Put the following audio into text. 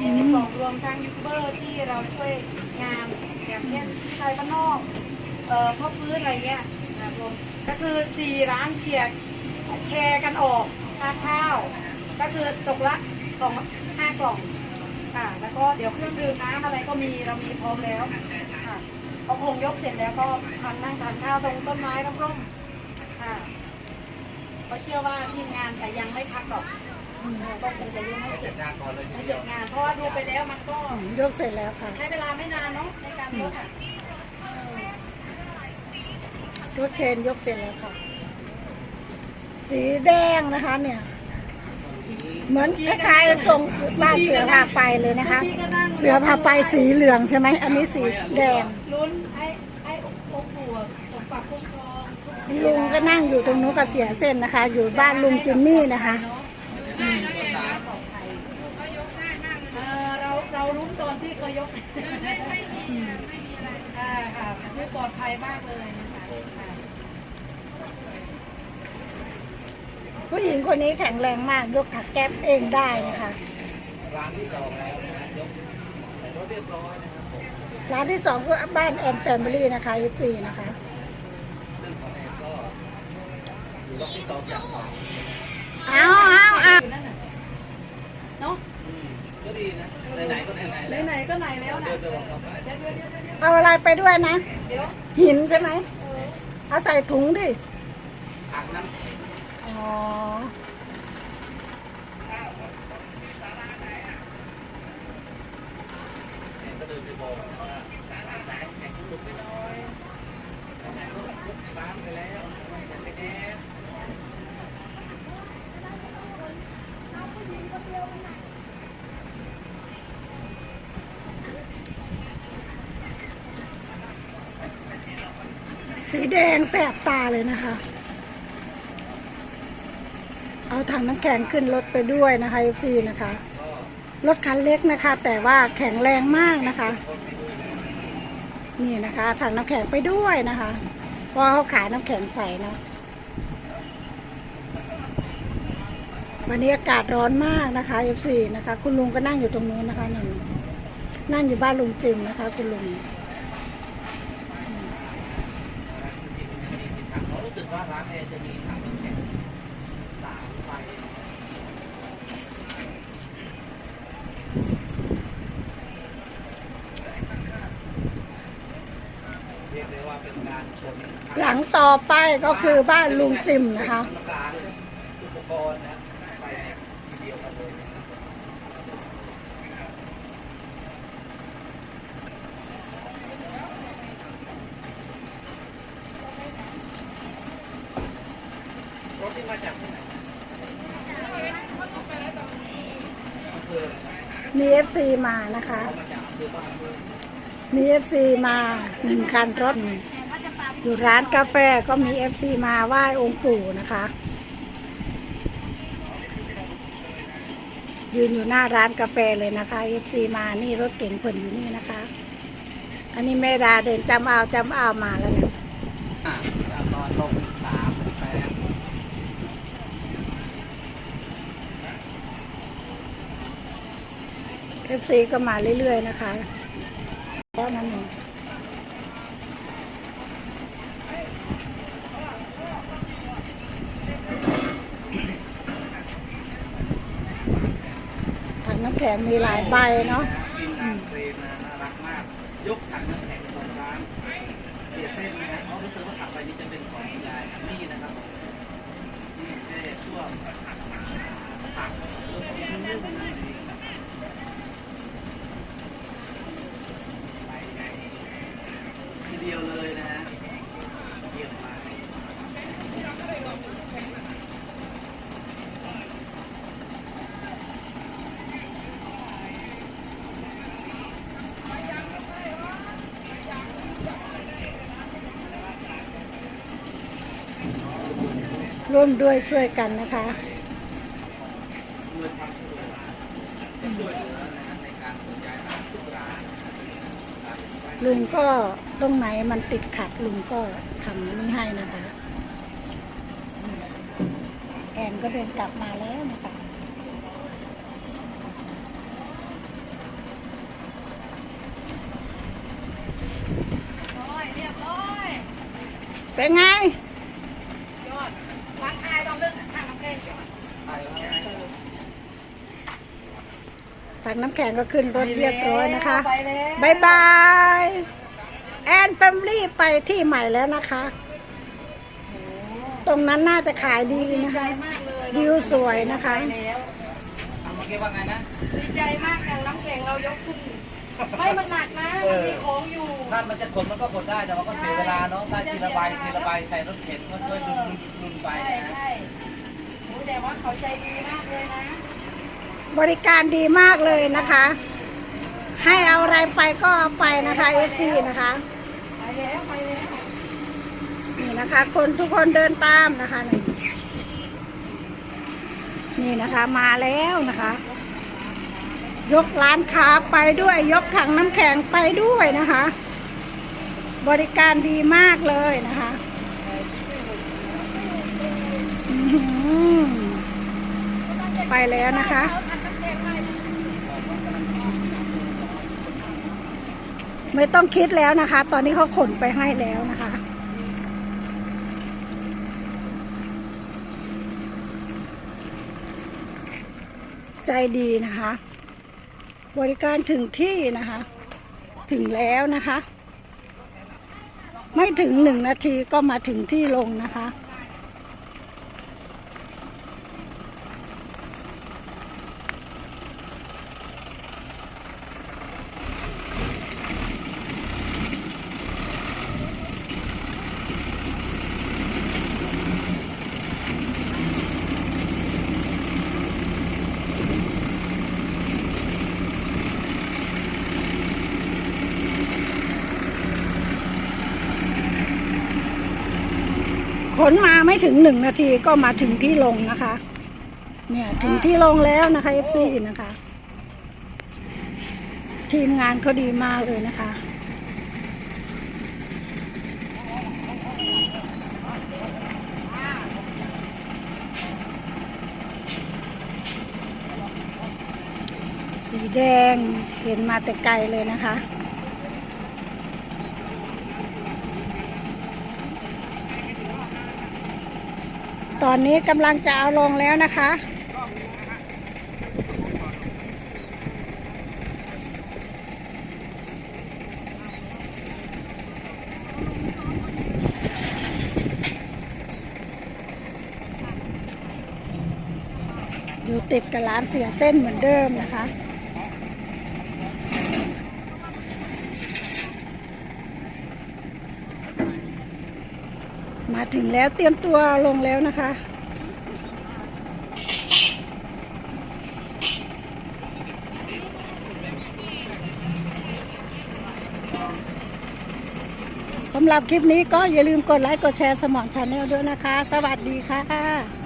20กล่องรวมทั้งยูทูบเบอร์ที่เราช่วยงานอย่างเช่นชายบ้านนอกเอ่อพ่อฟื้นอะไรเงี้ยนะรวมก็คือ 4 ร้านเชียร์แชร์กันออกค่าข้าว ก็คือตกละกล่องห้ากล่องค่ะแล้วก็เดี๋ยวเครื่องดื่มน้ำอะไรก็มีเรามีพร้อมแล้วค่ะพอคงยกเสร็จแล้วก็ทำนั่งทานข้าวตรงต้นไม้ร่มๆค่ะก็เชื่อว่าทีมงานแต่ยังไม่พักหรอก ก็คงจะยังไม่เสร็จไม่เสร็จงาน เพราะว่าดูไปแล้วมันก็ยกเสร็จแล้วค่ะ ใช้เวลาไม่นานเนาะในการยกอะรถเคนยกเสร็จแล้วค่ะ สีแดงนะคะเนี่ย เหมือนคล้ายๆทรงบ้านเสือพาไปเลยนะคะพี่ก็นั่งเสือพาไปสีเหลืองใช่ไหม อันนี้สีแดงลุ้นไอ้ไอ้อกปวดอกปากคุ้มครองทุกสิ่ลุงก็นั่งอยู่ตรงนู้นกับเสียเส้นนะคะ อยู่บ้านลุงจิมมี่นะคะ เออเราเรารุ้นตอนที่เขายกอ่าค่ะคือปลอดภัยมากเลยนะคะค่ะผู้หญิงคนนี้แข็งแรงมาก ยกถักแก๊บเองได้นะคะร้านที่สองแล้วนะฮะยกใส่รถเรียบร้อยนะครับผมร้านที่สองคือบ้านแอนแฟมิลี่นะคะยิปซีนะคะซึ่งของแอนก็อยู่รอบที่สองอย่างของเอาเอาเอาอยู่นั่นน่ะ เนาะอืมก็ดีนะไหนๆก็ไหนๆแล้วไหนๆก็ไหนแล้วนะเดินเดินเข้าไปเดี๋ยวเดี๋ยวเดี๋ยวเดี๋ยวเอาอะไรไปด้วยนะ เดี๋ยวหินใช่ไหมเอาใส่ถุงดิอ่างน้อ๋อำแอนก็เดินไปบอกว่าสายสายแข่งหลุดไปหน่อยแอนก็ยกร้านไปแล้ว สีแดงแสบตาเลยนะคะ เอาถังน้ำแข็งขึ้นรถไปด้วยนะคะ FC นะคะ รถคันเล็กนะคะ แต่ว่าแข็งแรงมากนะคะ นี่นะคะถังน้ำแข็งไปด้วยนะคะเพราะเขาขายน้ำแข็งใสเนาะวันนี้อากาศร้อนมากนะคะ FC นะคะ คุณลุงก็นั่งอยู่ตรงนู้นนะคะนั่นนั่งอยู่บ้านลุงจิมนะคะ คุณลุง เขารู้สึกว่าร้านแอนจะมีถังน้ำแข็งสามใบเรียกได้ว่าเป็นการชน หลังต่อไปก็คือบ้านลุงจิมนะคะรรมการอุปกรณ์นะไปทีเดียวกันเลยนะครับรถที่มาจากที่ไหนอำเภอมีเอฟซีมานะคะ มีเอฟซีมาหนึ่งคันรถ อยู่ร้านกาแฟก็มีเอฟซีมาไหว้องค์ปู่นะคะ ยืนอยู่หน้าร้านกาแฟเลยนะคะเอฟซีมานี่รถเก๋งเพิ่นอยู่นี่นะคะ อันนี้แม่ดาเดินจำเอาจำเอามาแล้วนะอะจะนอนลงสามแปดเอฟซีก็มาเรื่อยๆนะคะแล้วนั่นเองถังน้ำ แข็งมีหลายใบเนาะทีมงานเทรนนะน่ารักมากยกถังน้ำแข็งสองร้านเสียเส้นนะฮะเพราะรู้สึกว่าถังใบนี้จะเป็นของคุณยายนี่นะครับนี่เช่ช่วงผักลูกชิ้นนั่นเอง ร่วมด้วยช่วยกันนะคะลุงก็ตรงไหนมันติดขัดลุงก็ทำนี่ให้นะคะ แอนก็เดินกลับมาแล้วนะคะเป็นไง ถังน้ำแข็งก็ขึ้นรถเรียบร้อยนะคะไปแล้วบายบายแอนแฟมลี่ไปที่ใหม่แล้วนะคะ ตรงนั้นน่าจะขายดีดีนะใจคะมากเลยวิวสวยนะคะไปแล้วเมื่อกี้ว่าไงนะดีใจมากอย่างน้ำแข็งเรายกขึ้นไม่มันหนักนะมันมีของอยู่ถ้ามันจะขนมันก็ขนได้แต่ว่าก็เสียเวลาเนาะได้ทีละใบทีละใบใส่รถเข็นก็ช่วยดุนดุนไปใช่นะใช่โอ้แต่ว่าเขาใจดีมากเลยนะ บริการดีมากเลยนะคะ ให้เอาอะไรไปก็เอาไปนะคะ FC นะคะไปแล้วไปแล้วนี่นะคะ คนทุกคนเดินตามนะคะนี่นี่นะคะมาแล้วนะคะ ยกร้านค้าไปด้วย ยกถังน้ำแข็งไปด้วยนะคะ บริการดีมากเลยนะคะไปแล้วนะคะ เอาถังน้ำแข็งมา ไม่ต้องคิดแล้วนะคะ ตอนนี้เขาขนไปให้แล้วนะคะ ใจดีนะคะ บริการถึงที่นะคะ ถึงแล้วนะคะ ไม่ถึงหนึ่งนาทีก็มาถึงที่ลงนะคะ ขนมาไม่ถึงหนึ่งนาทีก็มาถึงที่ลงนะคะ เนี่ยถึงที่ลงแล้วนะคะเอฟซีนะคะ ทีมงานเขาดีมากเลยนะคะสีแดงเห็นมาแต่ไกลเลยนะคะ ตอนนี้กำลังจะเอาลงแล้วนะคะ อยู่ติดกับร้านเสียเส้นเหมือนเดิมนะคะ มาถึงแล้วเตรียมตัวลงแล้วนะคะ สำหรับคลิปนี้ก็อย่าลืมกดไลค์ กดแชร์สมองชาแนลด้วยนะคะ สวัสดีค่ะ